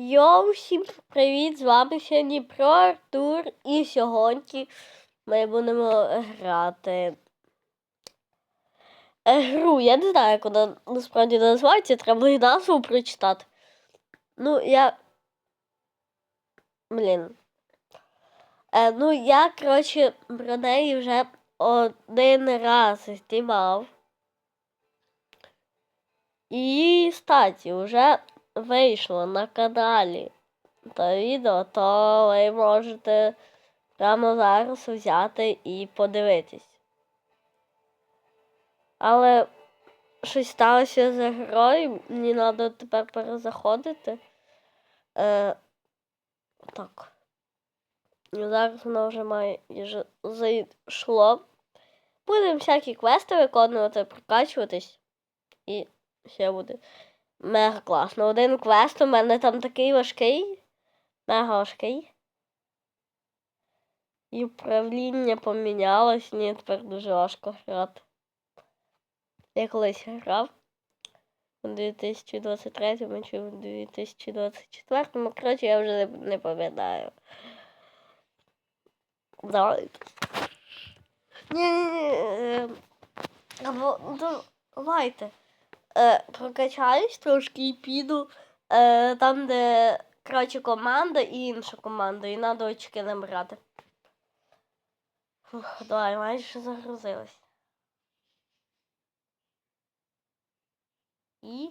Йоу, всім привіт! З вами сьогодні про Артур. І сьогодні ми будемо грати гру. Я не знаю, як вона насправді називається, треба і назву прочитати. Ну, я. Блін. Е, ну, я, коротше, про неї вже один раз знімав. І, статі, вже вийшло на каналі то відео, то ви можете прямо зараз взяти і подивитись. Але щось сталося з грою, мені треба тепер перезаходити. Е, так. І Зараз воно вже має зайшло. Будемо всякі квести виконувати, прокачуватись. І ще буде. Мега класно. Один квест у мене там такий важкий. Мега важкий. І управління помінялось, мені тепер дуже важко грати. Я колись грав у 2023 чи у 2024, ну, коротше, я вже не, пам'ятаю. Давайте. Ні-ні-ні. Або, ну, давайте е, прокачаюсь трошки і піду е, там, де коротше, команда і інша команда, і треба очки набирати. Фух, давай, майже загрузилась. І.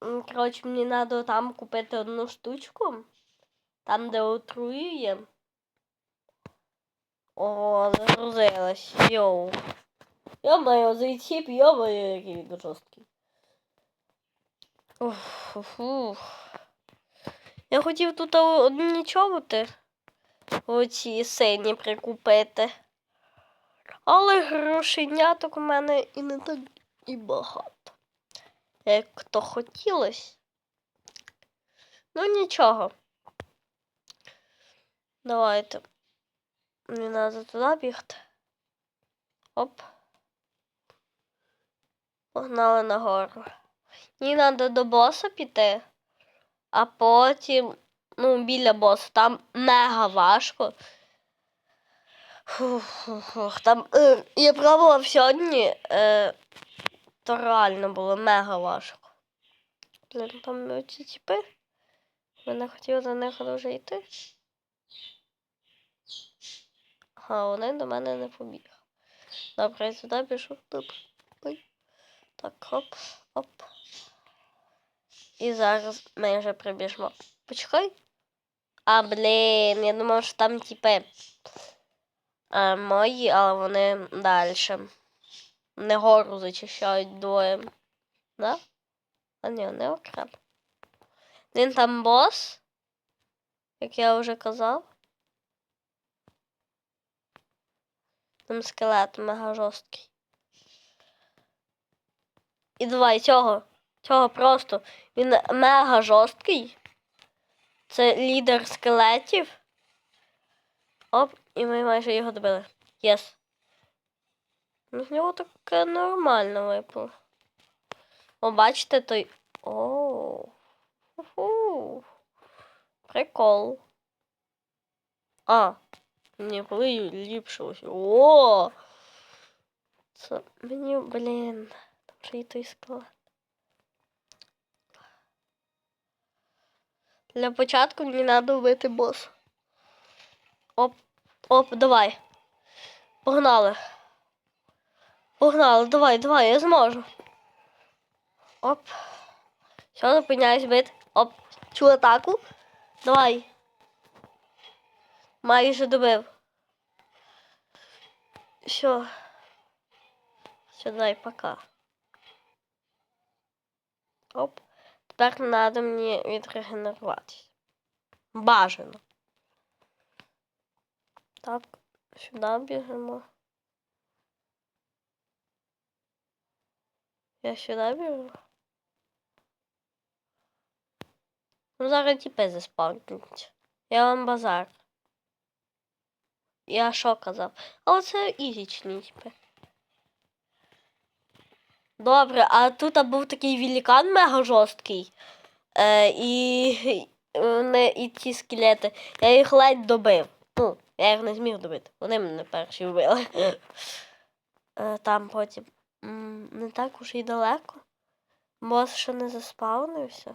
Коротше, мені треба там купити одну штучку. Там, де отруює. О, загрузилась. Йоу. Ё-моё, зайти, ё-моё, який він жорсткий. Уф, уф, уф. Я хотів тут одні чоботи оці сині прикупити. Але грошеняток у мене і не так і багато. Як то хотілось. Ну нічого. Давайте. Мені треба туди бігти. Оп. Погнали нагору. Мені треба до боса піти, а потім, ну, біля боса, там мега важко. Фух. Там, е, я пробував сьогодні, е, то реально було мега важко. Блін, там оці тіпи. Ми не хотіли до них дуже йти. Ага, вони до мене не побіг. Добре, я сюди пішов. Добре. Так, хоп, оп. І зараз ми вже прибіжмо. Почекай. А, блін, я думав, що там типи а, мої, але вони далі. Не гору зачищають двоє. Да? А ні, не окремо. Він там бос, як я вже казав. Там скелет мега жорсткий. І давай цього. Цього просто. Він мега жорсткий. Це лідер скелетів. Оп, і ми майже його добили. Єс. Ну, з нього таке нормально випало. О, бачите той. О. Фу. Прикол. А. Ні, коли ліпше ось. О! Це мені, блін. Же склад. Для початку мені треба вбити бос. Оп, оп, давай. Погнали. Погнали, давай, давай, я зможу. Оп. Все, зупиняюсь бит. Оп. Цю атаку. Давай. Майже добив. Все. Все, давай, пока. Оп. Тепер треба мені відрегенеруватися. Бажано. Так, сюди біжимо. Я сюди біжу. Ну, зараз тіпи заспавнюють. Я вам базар. Я що казав? Але це ізічні типи. Добре, а тут був такий великан мега жорсткий. Е, і, і, і ті скелети. Я їх ледь добив. Ну, я їх не зміг добити. Вони мене перші вбили. Е, там потім не так уж і далеко. Бос ще не заспавнився.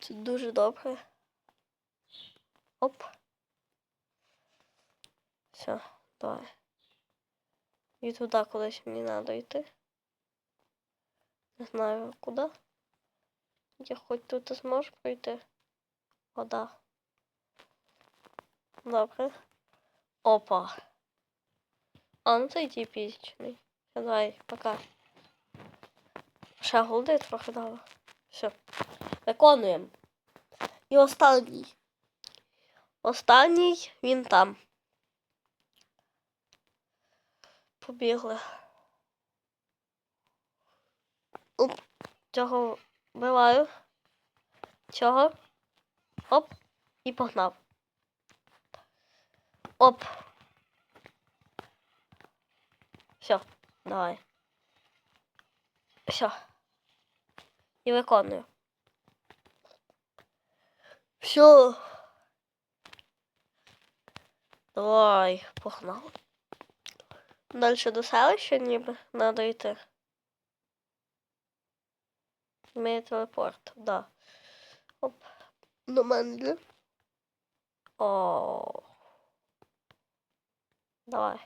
Це дуже добре. Оп. Все, давай. І туди кудись мені треба йти. Не знаю куди. Я хоч тут зможу пройти. Вода. Добре. Опа. А, ну це ті пісічний. Давай, пока. Ще голди трохи дало. Все. Виконуємо. І останній. Останній він там. Побігли. Оп, цього вбиваю. Цього. Оп. І погнав. Оп. Все, давай. Все. І виконую. Все. Давай, погнали. Дальше до селища ніби надо йти. Має телепорт, да. Оп. До мене. О. Давай.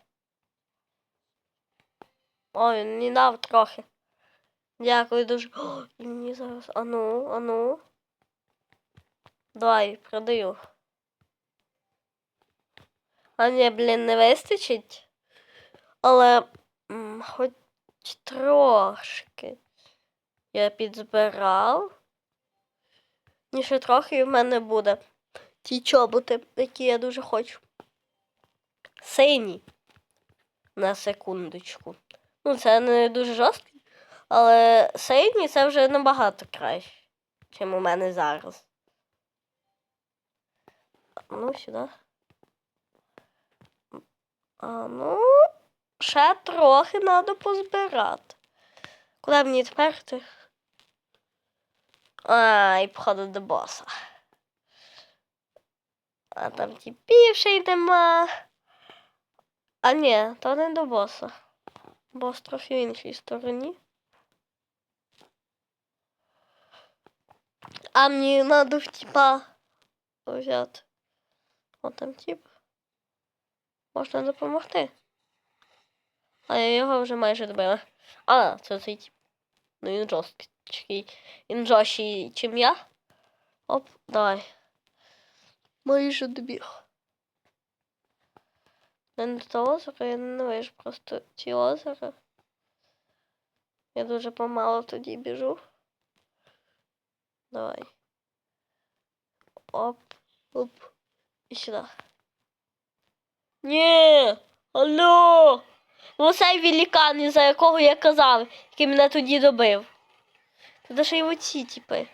Ой, мені дав трохи. Дякую дуже. О, і мені зараз. Ану, ану. Давай, продаю. А ні, блін, не вистачить. Але хоч трошки я підзбирав. І ще трохи в мене буде. Ті чоботи, які я дуже хочу. Сині. На секундочку. Ну, це не дуже жорстко, але сині це вже набагато краще, ніж у мене зараз. Ну, сюди. А ну, ще трохи треба позбирати. Куди мені тепер йти? А, і походу до боса. А там тіпів ще й. А ні, то не до боса. Бос трохи в іншій стороні. А мені треба в тіпа взяти. О, там тіп. Можна допомогти. А я його вже майже добила. А, це цей тіп. Ну він жорсткий. Він жорсткий, чим я. Оп, давай. Майже добіг. Не до того озера, я ненавижу просто ці озера. Я дуже помало тоді біжу. Давай. Оп, оп. І сюди. Ні! Алло! Оцей великан, із-за якого я казав, який мене тоді добив. Туди ще й оці, типи.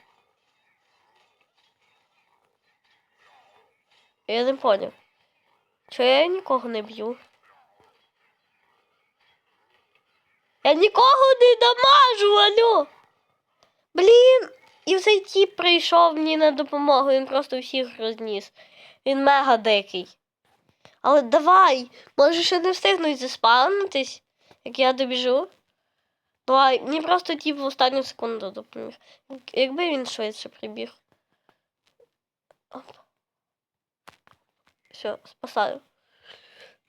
Я не поняв. Чого я нікого не б'ю? Я нікого не дамажу, алло! Блін! І цей тіп прийшов мені на допомогу, він просто всіх розніс. Він мега дикий. Але давай, може ще не встигнуть заспавнитись, як я добіжу. Давай, мені просто тіп в останню секунду допоміг. Якби він швидше прибіг. Оп. Все, спасаю.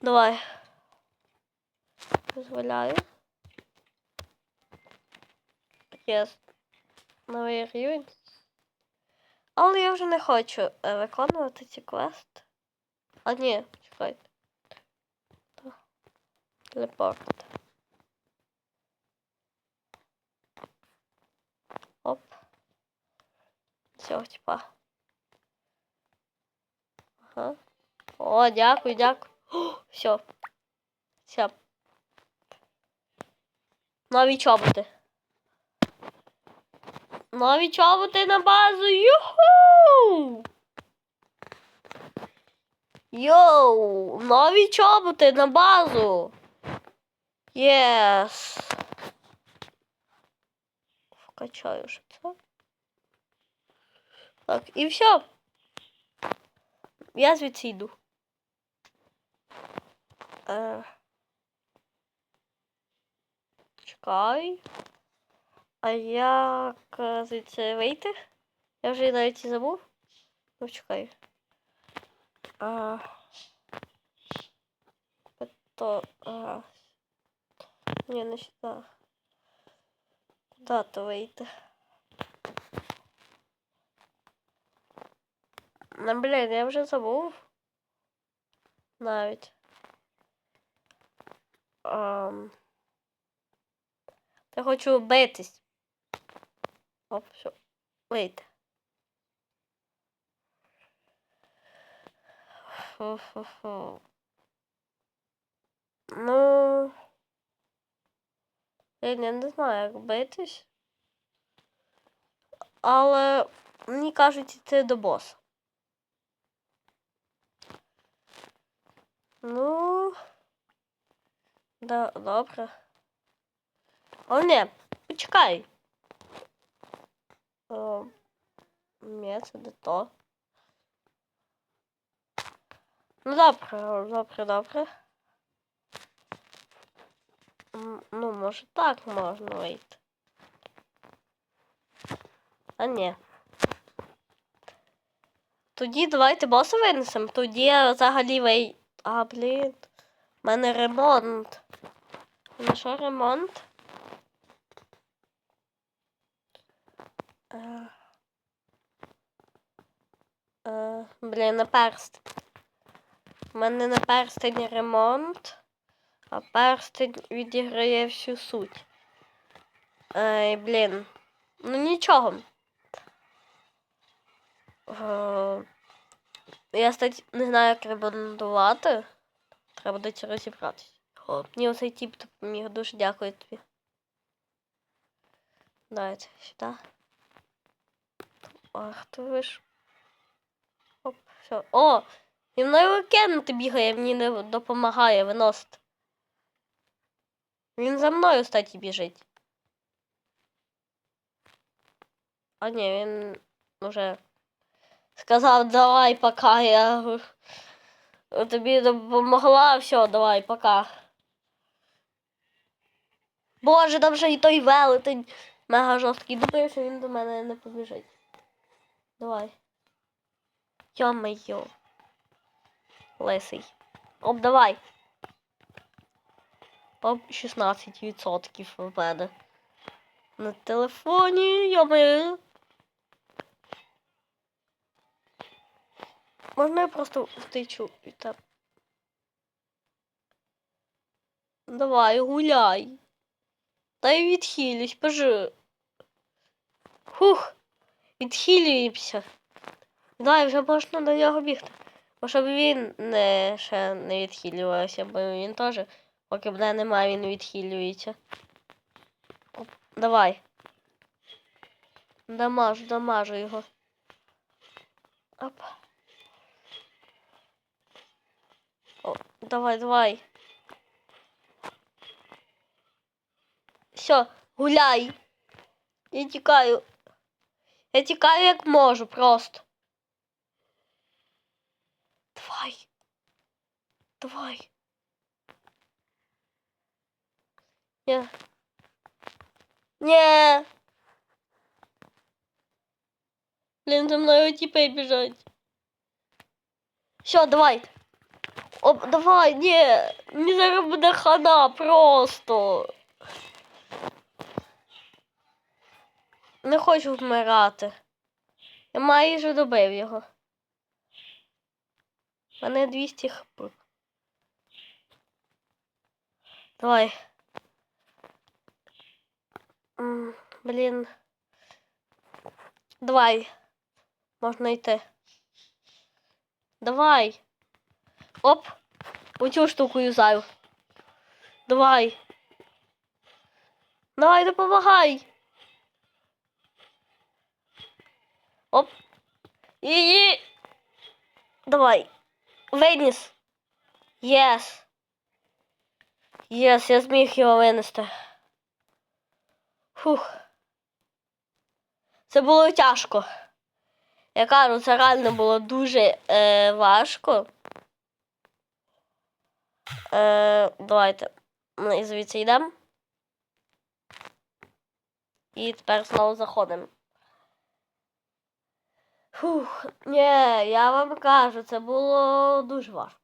Давай. Дозволяю. Єс. Новий рівень. Але я вже не хочу е, виконувати ці квести. А ні, Та. Телепорт. Оп. Все, типа. Ага. О, дякую, дякую. О, все. Все. Нові чоботи. Нові чоботи на базу. Юху! Йоу! Нові чоботи на базу. Єс. Качаю ще це. Так, і все. Я звідси йду. Е, чекай. А як е, звідси вийти? Я вже навіть і забув. Ну, чекай. А, то, а, ні, не сюди. Куда то вийти? Ну, блін, я вже забув. Навіть. Ам... Я хочу битись. Оп, все. Вийти. Фу-фу-фу. Ну. Блін, я не знаю, як битись. Але мені кажуть йти до боса. Ну. Да, добре. О, ні, почекай. О, ні, це не то. Ну, добре, добре, добре. Ну, може так можна вийти. А ні. Тоді давайте боса винесемо. Тоді я взагалі вий. А, блін. У мене ремонт. На що ремонт? Е, е, блін, на перст. У мене на перстень ремонт, а перстень відіграє всю суть. Ей, блін. Ну нічого. Е, я стать не знаю, як ремонтувати. Треба десь розібратися. О, мені оцей тип допоміг. Дуже дякую тобі. Давайте сюди. Ах, ти ви ж. Оп, все. О! І мною кинути бігає, мені не допомагає виносити. Він за мною, кстати, біжить. А ні, він уже сказав, давай пока я тобі допомогла, все, давай, пока. Боже, там вже і той велетень мега жорсткий. Думаю, що він до мене не побіжить. Давай. Йо-моє. Лисий. Оп, давай. Оп, 16% в мене. На телефоні, йо-моє. Можна я просто втечу і так. Давай, гуляй. Та й відхилюсь, пожи. Хух, відхилюємося. Давай, вже можна до нього бігти. Бо щоб він не, ще не відхилювався, бо він теж, поки мене немає, він відхилюється. Оп, давай. Дамажу, дамажу його. Оп. О, давай, давай. Все, гуляй. Я тікаю. Я тікаю як можу просто. Давай. Давай. Ні. Ні. Блін, за мною тіпи біжать. Все, давай. Оп, давай, ні. Мені зараз хана просто. Не хочу вмирати. Я майже добив його. У мене 200 хп. Давай. М, Блін. Давай. Можна йти. Давай. Оп. Оцю штуку юзаю. Давай. Давай, допомагай. Оп. І. Давай. Виніс. Єс. Єс, я зміг його винести. Фух. Це було тяжко. Я кажу, це реально було дуже е, важко. Е, давайте ми звідси йдемо. І тепер знову заходимо. Фух, ні, я вам кажу, це було дуже важко.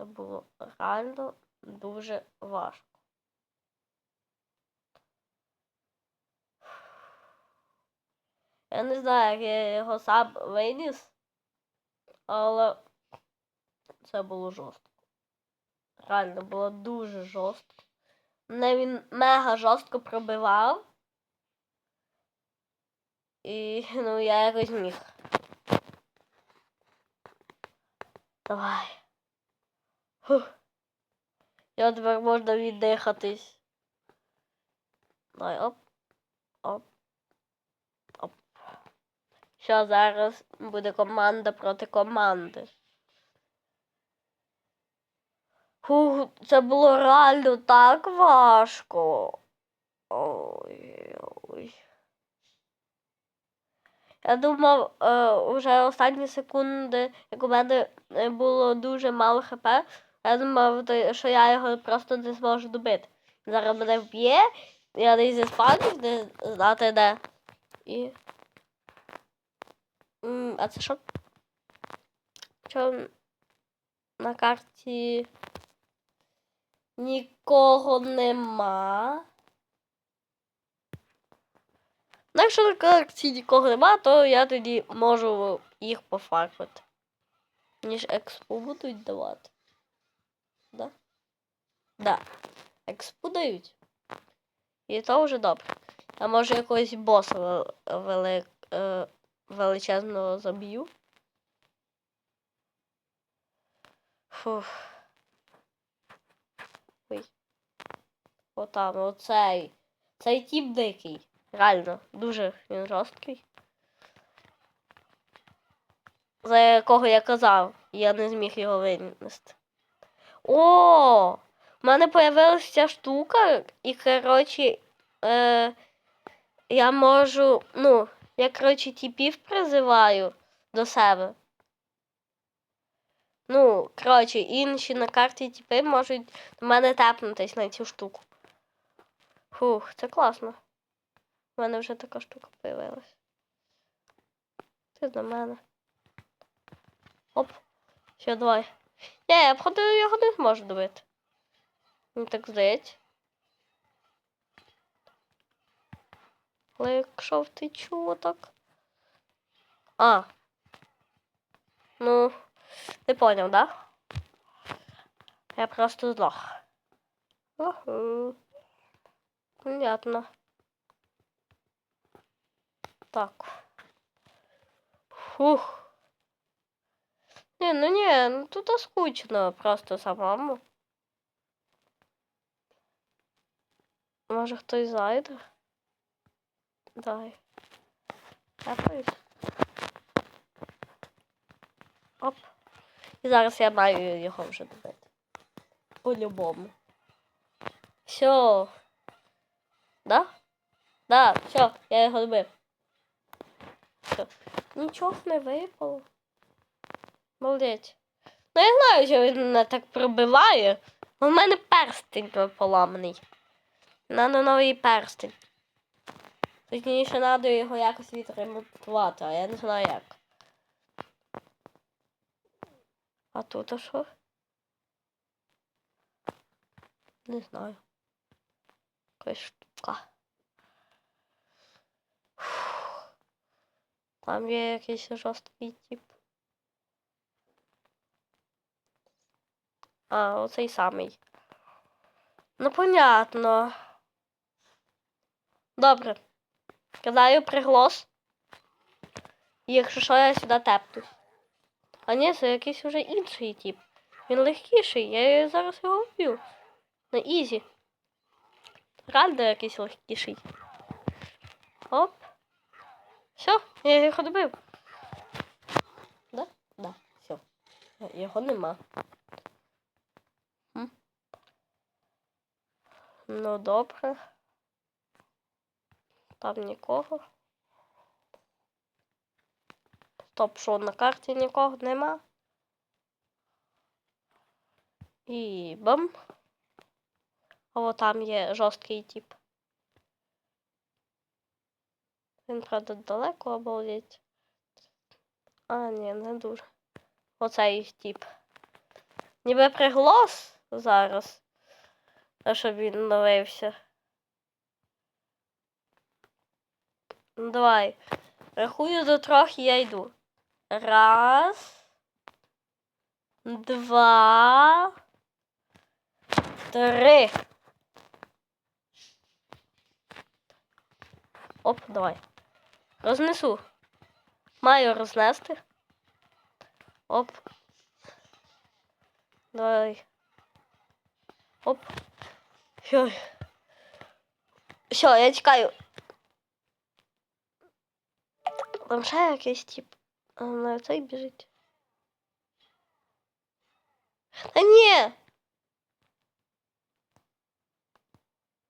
Це було реально дуже важко. Я не знаю, як я його сам виніс, але це було жорстко. Реально було дуже жорстко. Мене він мега жорстко пробивав. І ну я якось міг. Давай. Я тепер можна віддихатись. Давай, оп. Оп. Оп. Що зараз буде команда проти команди. Фух, це було реально так важко. Ой, ой. Я думав, е, уже останні секунди, як у мене е, було дуже мало хп, я думав, що я його просто не зможу добити. Зараз мене вб'є, я десь заспавнюсь, не знати де. І. А це що? Що на карті нікого нема. Ну, якщо на карті нікого нема, то я тоді можу їх пофармити. Ніж експу будуть давати. Да? Да. Експу дають. І то вже добре. А може якогось боса вел- вели, е, величезного заб'ю. Фух. Ой. Отам, оцей. Цей тіп дикий. Реально, дуже він жорсткий. За якого я казав, я не зміг його винести. О! У мене появилася ця штука, і, коротше, е, я можу, ну, я, коротше, тіпів призиваю до себе. Ну, коротше, інші на карті тіпи можуть до мене тепнутись на цю штуку. Фух, це класно. У мене вже така штука появилась. Ти до мене. Оп. Ще давай. Ні, я походу його не зможу добити. Мені так здається. Але якщо втечу отак. А. Ну, ти поняв, да? Я просто злох. Угу. Понятно. Так. Фух. Не, ну не, ну тут скучно просто самому. Може хтось зайде? Дай. Капаюсь. Оп. І зараз я маю його вже добити. По-любому. Все. Да? Да, все, я його добив. Все. Нічого не випало. Молодець. Ну я знаю, що він мене так пробиває. У мене перстень поламаний. Надо новий перстень. Точніше, треба його якось відремонтувати, а я не знаю як. А тут а що? Не знаю. Якась штука. Там є якийсь жорсткий тип. А, оцей самий. Ну, понятно. Добре. Кидаю приглас. І якщо що, я сюди тепнусь. А ні, це якийсь уже інший тип. Він легкіший, я зараз його вб'ю. На ізі. Ральдо якийсь легкіший. Оп. Все, я його добив. Да? Да, все. Його нема. Ну, добре. Там нікого. Стоп, що на карті нікого нема. І бам. От там є жорсткий тип. Він, правда, далеко обалдеть. А, ні, не дуже. Оцей тип. Ніби приглас зараз. А щоб він новився. Давай. Рахую до трьох і я йду. Раз. Два. Три. Оп, давай. Рознесу. Маю рознести. Оп. Давай. Оп. Все. Все, я чекаю. Там ще якийсь тип. А на цей біжить. Та ні.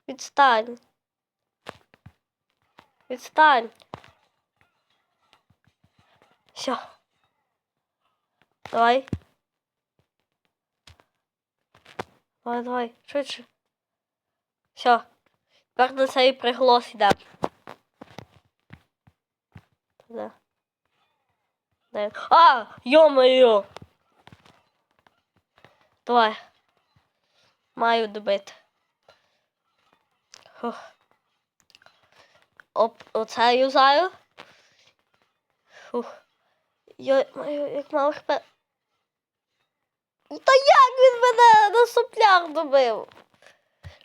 Відстань. Відстань. Все. Давай. Давай, давай, швидше. Все. Тепер на цей приголос йде. Де? Де? А! Йо-моє! Давай. Маю добити. Фух. Оп, оце юзаю. Фух. Йо, маю, як мало хп. Та як він мене на соплях добив?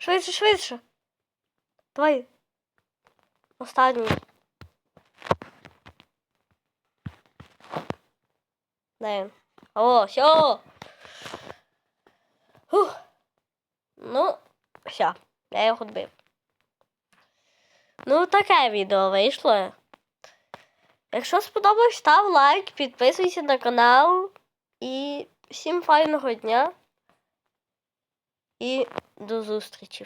Швидше, швидше. Давай. Останній. Де? О, все. Фух. Ну, все, я його добив. Ну, таке відео вийшло. Якщо сподобалось, став лайк, підписуйся на канал. І всім файного дня. І до зустрічі.